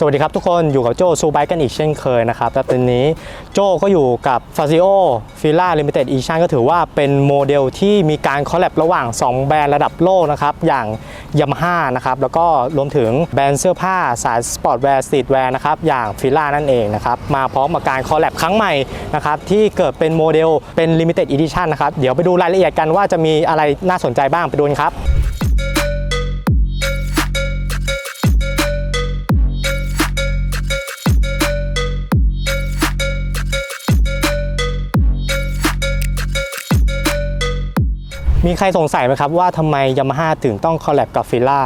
สวัสดีครับทุกคนอยู่กับโจซูไบกันอีกเช่นเคยนะครับแต่ตอนนี้โจก็อยู่กับ f a z i o f i l a Limited Edition ก็ถือว่าเป็นโมเดลที่มีการคอลแลบระหว่าง 2 แบรนด์ระดับโลกนะครับ อย่าง Yamaha นะครับ แล้วก็รวมถึงแบรนด์เสื้อผ้าสายสปอร์ตแวร์สตรีทแวร์นะครับ อย่าง f i l a นั่นเองนะครับ มาพร้อมกับการคอลแลบครั้งใหม่นะครับ ที่เกิดเป็นโมเดลเป็น Limited Edition นะครับ เดี๋ยวไปดูรายละเอียดกันว่าจะมีอะไรน่าสนใจบ้างไปดูกันครับ มีใครสงสัยไหมครับว่าทำไมยามาฮ่าถึงต้องคอลแลบกับฟิล่า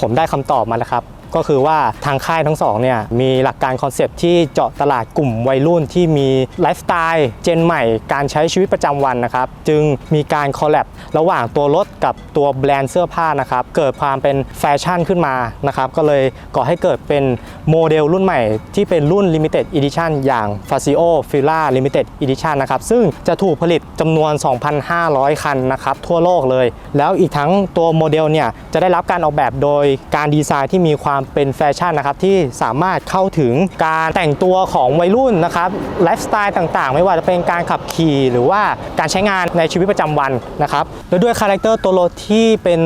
ผมได้คำตอบมาแล้วครับ ก็คือว่าทางค่ายทั้งสองเนี่ยมีหลักการคอนเซปต์ที่เจาะตลาดกลุ่มวัยรุ่นที่มีไลฟ์สไตล์เจนใหม่การใช้ชีวิตประจำวันนะครับ จึงมีการคอลแลบระหว่างตัวรถกับตัวแบรนด์เสื้อผ้านะครับ เกิดความเป็นแฟชั่นขึ้นมานะครับ ก็เลยก่อให้เกิดเป็นโมเดลรุ่นใหม่ที่เป็นรุ่น Limited Edition อย่าง f a z i o f i l a Limited Edition นะครับ ซึ่งจะถูกผลิตจำนวน 2,500 คันนะครับ ทั่วโลกเลย แล้วอีกทั้งตัวโมเดลเนี่ยจะได้รับการออกแบบโดยการดีไซน์ที่มีความเป็นแฟชั่นนะครับที่สามารถเข้าถึงการแต่งตัวของวัยรุ่นนะครับไลฟ์สไตล์ต่างๆ ไม่ว่าจะเป็นการขับขี่หรือว่าการใช้งานในชีวิตประจำวันนะครับและด้วยคาแรคเตอร์ตัวรถที่เป็น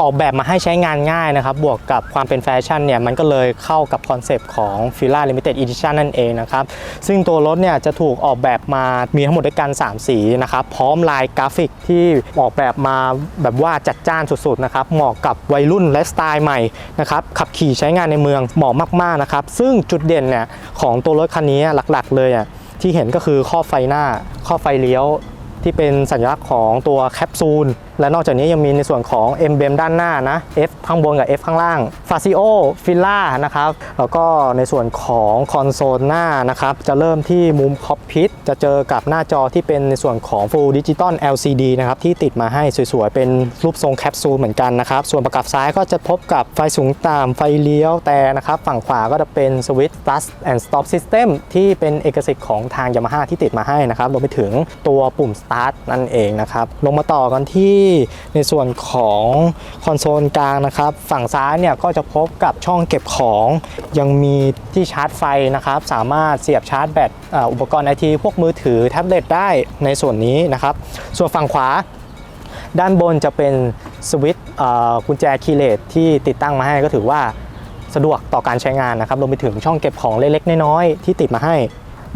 ออกแบบมาให้ใช้งานง่ายนะครับ บวกกับความเป็นแฟชั่นเนี่ย มันก็เลยเข้ากับคอนเซปต์ของ f i l a Limited Edition นั่นเองนะครับ ซึ่งตัวรถเนี่ยจะถูกออกแบบมามีทั้งหมดด้วยกัน 3 สีนะครับ พร้อมลายกราฟิกที่ออกแบบมาแบบว่าจัดจ้านสุดๆนะครับ เหมาะกับวัยรุ่นและสไตล์ใหม่นะครับ ขับขี่ใช้งานในเมืองเหมาะมากๆนะครับ ซึ่งจุดเด่นเนี่ยของตัวรถคันนี้หลักๆ เลยอะที่เห็นก็คือข้อไฟหน้า ข้อไฟเลี้ยวที่เป็นสัญลักษณ์ของตัวแคปซูล และนอกจากนี้ยังมีในส่วนของ m b e m ด้านหน้านะ F ข้างบนกับ F ข้างล่าง f a z i o f i l a นะครับ แล้วก็ในส่วนของคอนโซลหน้านะครับ จะเริ่มที่มุมคอ c พิทจะเจอกับหน้าจอที่เป็นในส่วนของ Full Digital LCD นะครับ ที่ติดมาให้สวยๆ เป็นรูปทรงแคปซูลเหมือนกันนะครับ ส่วนประกับซ้ายก็จะพบกับไฟสูงต่ำไฟเลี้ยวแต่นะครับ ฝั่งขวาก็จะเป็นสวิตช์ Start and Stop System ที่เป็นเอกสิทธิ์ของทาง Yamaha ที่ติดมาให้นะครับรวมไปถึงตัวปุ่ม Start นั่นเองนะครับลงมาต่อกันที่ในส่วนของคอนโซลกลางนะครับ ฝั่งซ้ายเนี่ยก็จะพบกับช่องเก็บของ ยังมีที่ชาร์จไฟนะครับ สามารถเสียบชาร์จแบตอุปกรณ์ไอทีพวกมือถือแท็บเล็ตได้ในส่วนนี้นะครับ ส่วนฝั่งขวาด้านบนจะเป็นสวิตช์กุญแจคีย์เลสที่ติดตั้งมาให้ก็ถือว่าสะดวกต่อการใช้งานนะครับรวมไปถึงช่องเก็บของเล็กๆน้อยๆที่ติดมาให้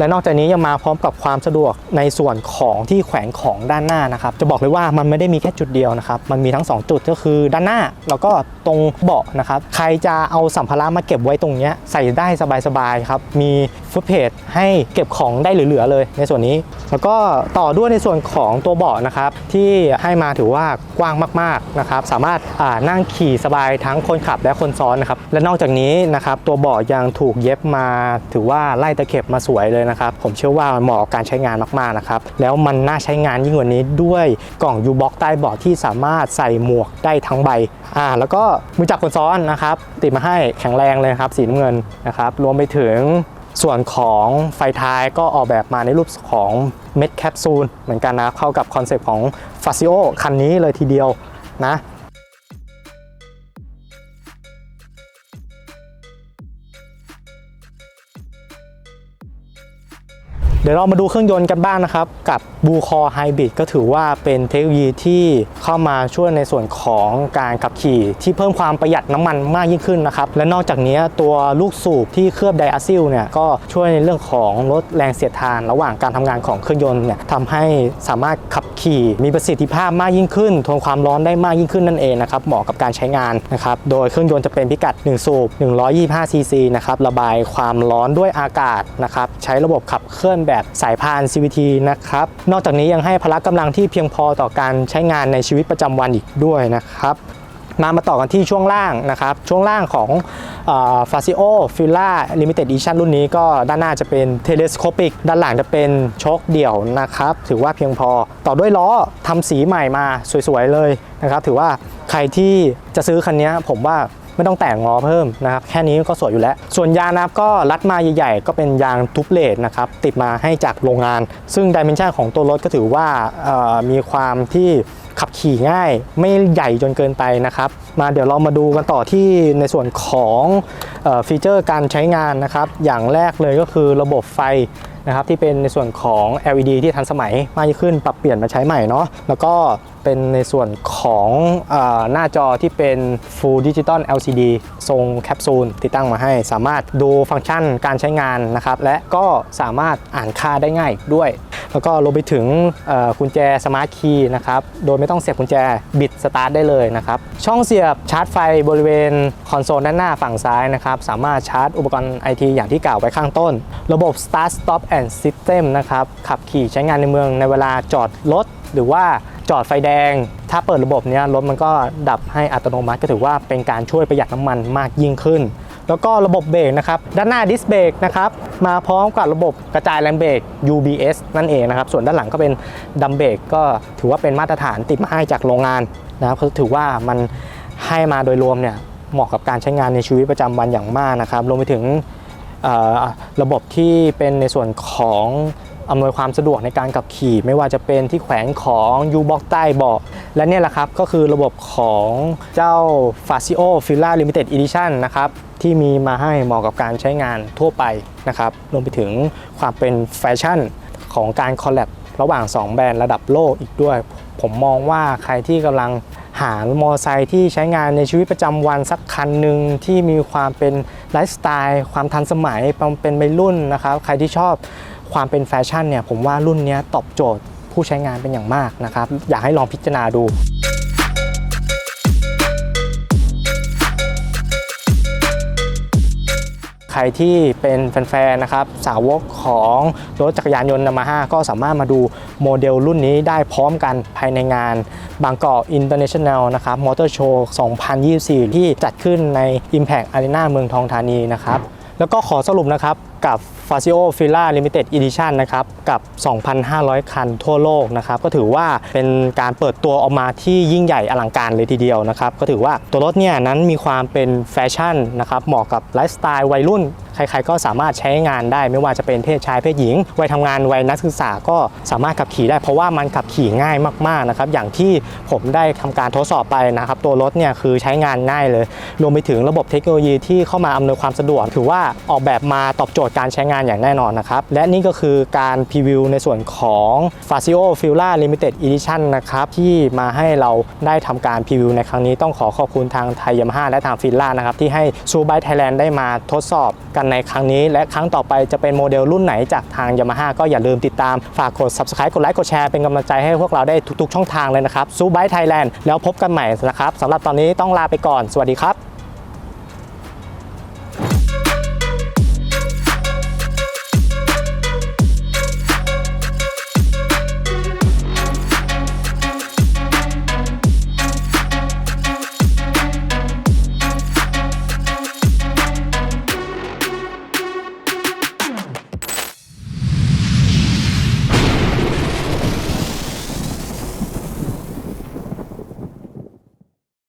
และนอกจากนี้ยังมาพร้อมกับความสะดวกในส่วนของที่แขวนของด้านหน้านะครับ จะบอกเลยว่ามันไม่ได้มีแค่จุดเดียวนะครับ มันมีทั้ง 2 จุดก็คือด้านหน้า แล้วก็ตรงเบาะนะครับ ใครจะเอาสัมภาระมาเก็บไว้ตรงนี้ใส่ได้สบายๆครับ มีฟุตเพจให้เก็บของได้เหลือๆเลย ในส่วนนี้ แล้วก็ต่อด้วยในส่วนของตัวเบาะนะครับที่ให้มาถือว่ากว้างมากๆนะครับ สามารถนั่งขี่สบายทั้งคนขับและคนซ้อนนะครับ และนอกจากนี้นะครับตัวเบาะยังถูกเย็บมาถือว่าไล่ตะเข็บมาสวยเลยนะครับ ผมเชื่อว่ามันเหมาะกับการใช้งานมากๆนะครับ แล้วมันน่าใช้งานยิ่งกว่านี้ด้วยกล่องยูบ็อกใต้เบาะที่สามารถใส่หมวกได้ทั้งใบอ่าแล้วก็มือจับคนซ้อนนะครับ ติดมาให้แข็งแรงเลยครับสีน้ำเงินนะครับรวมไปถึงส่วนของไฟท้ายก็ออกแบบมาในรูปของเม็ดแคปซูลเหมือนกันนะเข้ากับคอนเซปต์ของ f a z i o คันนี้เลยทีเดียวนะ เดี๋ยวเรามาดูเครื่องยนต์กันบ้างนะครับ กับบูคอไฮบริดก็ถือว่าเป็นเทคโนโลยีที่เข้ามาช่วยในส่วนของการขับขี่ที่เพิ่มความประหยัดน้ำมันมากยิ่งขึ้นนะครับ และนอกจากนี้ตัวลูกสูบที่เคลือบไดอะซิลเนี่ยก็ช่วยในเรื่องของลดแรงเสียดทาน ระหว่างการทำงานของเครื่องยนต์เนี่ยทำให้สามารถขับขี่มีประสิทธิภาพมากยิ่งขึ้น ทนความร้อนได้มากยิ่งขึ้นนั่นเองนะครับเหมาะกับการใช้งานนะครับโดยเครื่องยนต์จะเป็นพิกัด 1 สูบ125ซีซีนะครับระบายความร้อนด้วยอากาศนะครับใช้ระบบขับเคลื่อนแบบสายพาน CVT นะครับ นอกจากนี้ยังให้พละกำลังที่เพียงพอต่อการใช้งานในชีวิตประจำวันอีกด้วยนะครับมามาต่อกันที่ช่วงล่างนะครับ ช่วงล่างของฟาซิโอฟิล่าลิมิเต็ดดิชั่นรุ่นนี้ก็ด้านหน้าจะเป็นเทเลสโคปิกด้านหลังจะเป็นโชคเดี่ยวนะครับ ถือว่าเพียงพอต่อด้วยล้อทำสีใหม่มาสวยๆเลยนะครับ ถือว่าใครที่จะซื้อคันนี้ผมว่า ไม่ต้องแต่งล้อเพิ่มนะครับแค่นี้ก็สวยอยู่แล้ว ส่วนยางนะครับก็รัดมาใหญ่ๆ ก็เป็นยางทุบเลดนะครับติดมาให้จากโรงงาน ซึ่งดิเมนชันของตัวรถก็ถือว่ามีความที่ขับขี่ง่ายไม่ใหญ่จนเกินไปนะครับ มาเดี๋ยวเรามาดูกันต่อที่ในส่วนของอฟีเจอร์การใช้งานนะครับ อย่างแรกเลยก็คือระบบไฟ นะครับที่เป็นในส่วนของ LED ที่ทันสมัยมากยิ่งขึ้น ปรับเปลี่ยนมาใช้ใหม่เนาะแล้วก็เป็นในส่วนของอหน้าจอที่เป็น Full Digital LCD ทรงแคปซูลติดตั้งมาให้ สามารถดูฟังก์ชันการใช้งานนะครับและก็สามารถอ่านค่าได้ง่ายด้วย แล้วก็รวมไปถึงกุญแจสมาร์ทคีย์นะครับโดยไม่ต้องเสียบกุญแจบิดสตาร์ทได้เลยนะครับช่องเสียบชาร์จไฟบริเวณคอนโซลด้านหน้าฝั่งซ้ายนะครับสามารถชาร์จอุปกรณ์ไอทีอย่างที่กล่าวไว้ข้างต้น ระบบ Start Stop and System นะครับขับขี่ใช้งานในเมืองในเวลาจอดรถหรือว่าจอดไฟแดง ถ้าเปิดระบบเนี้ยรถมันก็ดับให้อัตโนมัติก็ถือว่าเป็นการช่วยประหยัดน้ำมันมากยิ่งขึ้น แล้วก็ระบบเบรกนะครับ ด้านหน้าดิสเบรกนะครับ มาพร้อมกับระบบกระจายแรงเบรก UBS นั่นเองนะครับ ส่วนด้านหลังก็เป็นดัมเบรกก็ถือว่าเป็นมาตรฐานติดมาให้จากโรงงานนะครับถือว่ามันให้มาโดยรวมเนี่ยเหมาะกับการใช้งานในชีวิตประจำวันอย่างมากนะครับรวมไปถึงระบบที่เป็นในส่วนของอำนวยความสะดวกในการขับขี่ ไม่ว่าจะเป็นที่แขวนของยูบ็อกใต้เบาะและเนี่ยแหละครับก็คือระบบของเจ้า f a c i o f i l a Limited Edition นะครับ ที่มีมาให้เหมาะกับการใช้งานทั่วไปนะครับรวมไปถึงความเป็นแฟชั่นของการคอลแลบระหว่าง 2 แบรนด์ระดับโลกอีกด้วย ผมมองว่าใครที่กำลังหามอเตอร์ไซค์ที่ใช้งานในชีวิตประจำวันสักคันหนึ่งที่มีความเป็นไลฟ์สไตล์ความทันสมัยเป็นวัยรุ่นนะครับ ใครที่ชอบความเป็นแฟชั่นเนี่ยผมว่ารุ่นนี้ตอบโจทย์ผู้ใช้งานเป็นอย่างมากนะครับ อยากให้ลองพิจารณาดู ใครที่เป็นแฟนๆนะครับสาวกของรถจักรยานยนต์นามาฮ่าก็สามารถมาดูโมเดลรุ่นนี้ได้พร้อมกันภายในงานบางกอกอินเตอร์เนชั่นแนลนะครับมอเตอร์โชว์2024 ที่จัดขึ้นใน Impact Arena เมืองทองธานีนะครับแล้วก็ขอสรุปนะครับกับ f a s i o f i l a Limited Edition นะครับกับ 2,500 คันทั่วโลกนะครับก็ถือว่าเป็นการเปิดตัวออกมาที่ยิ่งใหญ่อลังการเลยทีเดียวนะครับก็ถือว่าตัวรถเนี่ยนั้นมีความเป็นแฟชั่นนะครับเหมาะกับไลฟ์สไตล์วัยรุ่นใครๆก็สามารถใช้งานได้ไม่ว่าจะเป็นเพศชายเพศหญิงวัยทำงานวัยนักศึกษาก็สามารถขับขี่ได้เพราะว่ามันขับขี่ง่ายมากๆนะครับอย่างที่ผมได้ทำการทดสอบไปนะครับตัวรถเนี่ยคือใช้งานง่ายเลยรวมไปถึงระบบเทคโนโลยีที่เข้ามาอำนวยความสะดวก ถือว่าออกแบบมาตอบโจทย์การใช้งานอย่างแน่นอนนะครับและนี่ก็คือการพรีวิวในส่วนของ f a c i o f i l a Limited Edition นะครับที่มาให้เราได้ทำการพรีวิวในครั้งนี้ต้องขอขอบคุณทางไทยยามาฮ่าและทางฟิลล่านะครับที่ให้ซูบายไทยแลนด์ได้มาทดสอบกันในครั้งนี้ และครั้งต่อไปจะเป็นโมเดลรุ่นไหนจากทางยามาฮ่าก็อย่าลืมติดตาม ฝากกด subscribe กดไลค์กดแชร์เป็นกำลังใจให้พวกเราได้ทุกๆช่องทางเลยนะครับซูบายไทยแลนด์แล้วพบกันใหม่นะครับสำหรับตอนนี้ต้องลาไปก่อน สวัสดีครับ